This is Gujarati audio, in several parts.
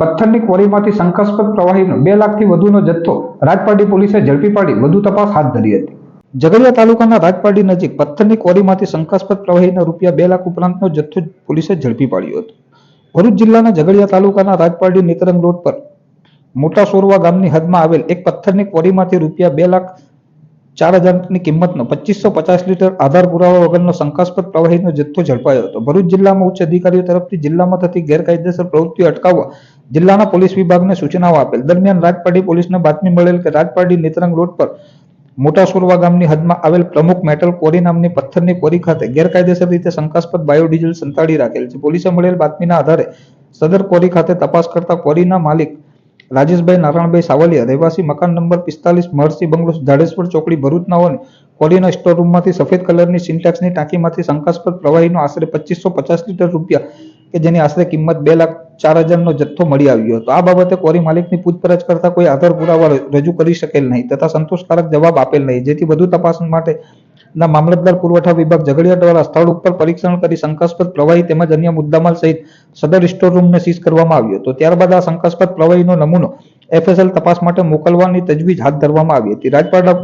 પથ્થરની ક્વોરીમાંથી શંકાસ્પદ પ્રવાહીનો બે લાખથી વધુનો જથ્થો રાજપારડી પોલીસે ઝડપી પાડી, વધુ તપાસ હાથ ધરી હતી. ઝઘડિયા તાલુકાના રાજપારડી નજીક પથ્થરની ક્વોરીમાંથી શંકાસ્પદ પ્રવાહીના રૂપિયા બે લાખ ઉપરાંતનો જથ્થો પોલીસે ઝડપી પાડ્યો હતો. ભરૂચ જિલ્લાના ઝઘડિયા તાલુકાના રાજપારડી નેત્રંગ રોડ પર મોટા સોરવા ગામની હદમાં આવેલ એક પથ્થરની ક્વોરીમાંથી રૂપિયા બે લાખ ચાર હજારની કિંમતનો પચીસો પચાસ લીટર આધાર પુરાવા વગરનો શંકાસ્પદ પ્રવાહીનો જથ્થો ઝડપાયો હતો. ભરૂચ જિલ્લામાં ઉચ્ચ અધિકારીઓ તરફથી જિલ્લામાં થતી ગેરકાયદેસર પ્રવૃત્તિઓ અટકાવવા જિલ્લાના પોલીસ વિભાગને સૂચનાઓ આપેલ. દરમિયાન રાજપાડી પોલીસને બાતમી મળેલ કે રાજપાડી નેત્રંગ રોડ પર મોટા સુરવા ગામની હદમાં આવેલ પ્રમુખ મેટલ કોરી નામની પથ્થરની કોરી ખાતે ગેરકાયદેસર રીતે શંકાસ્પદ બાયોડીઝલ સંતાડી રાખેલ છે. પોલીસે મળેલ બાતમીના આધારે સદર કોરી ખાતે તપાસ કરતા કોરીના માલિક રાજેશભાઈ નારાયણભાઈ સાવલિયા, રહેવાસી મકાન નંબર પિસ્તાલીસ મહર્ષિ બંગલો, જાડેશ્વર ચોકડી ભરૂચના હોવાની કોરીના સ્ટોર રૂમમાંથી સફેદ કલરની સિન્ટેક્સની ટાંકીમાંથી શંકાસ્પદ પ્રવાહીનો આશરે પચીસો પચાસ લીટર રૂપિયા કે જેની આશરે કિંમત બે લાખ ચાર હજારનો જથ્થો મળી આવ્યો હતો. આ બાબતે કોરી માલિકની પૂછપરછ કરતા કોઈ આધાર પુરાવા રજૂ કરી શકેલ નહીં તથા સંતોષકારક જવાબ આપેલ નહીં. જેથી વધુ તપાસ માટે ના મામલતદાર પુરવઠા વિભાગ ઝઘડિયા દ્વારા સ્થળ ઉપર પરીક્ષણ કરી શંકાસ્પદ પ્રવાહી તેમજ અન્ય મુદ્દામાલ સહિત સદર સ્ટોર રૂમને સીઝ કરવામાં આવ્યો હતો. ત્યારબાદ આ શંકાસ્પદ પ્રવાહીનો નમૂનો એફએસએલ તપાસ માટે મોકલવાની તજવીજ હાથ ધરવામાં આવી હતી. રાજપાડા,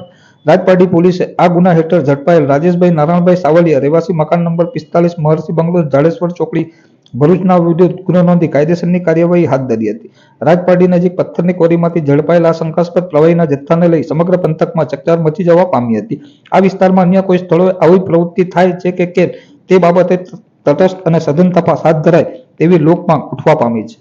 રાજપાડી પોલીસે આ ગુના હેઠળ ઝડપાયેલ રાજેશભાઈ નારાયણભાઈ સાવલિયા, રહેવાસી મકાન નંબર પિસ્તાલીસ મહર્ષિ બંગલો જાડેશ્વર ચોકડી ભરૂચના વિરુદ્ધ ગુનો નોંધી કાયદેસરની કાર્યવાહી હાથ ધરી હતી. રાજપાડી નજીક પથ્થરની કોરીમાંથી ઝડપાયેલા શંકાસ્પદ પ્રવાહીના જથ્થાને લઈ સમગ્ર પંથકમાં ચકચાર મચી જવા પામી હતી. આ વિસ્તારમાં અન્ય કોઈ સ્થળોએ આવી પ્રવૃત્તિ થાય છે કે કેમ તે બાબતે તટસ્થ અને સઘન તપાસ હાથ ધરાય તેવી લોકમાંગ ઉઠવા પામી છે.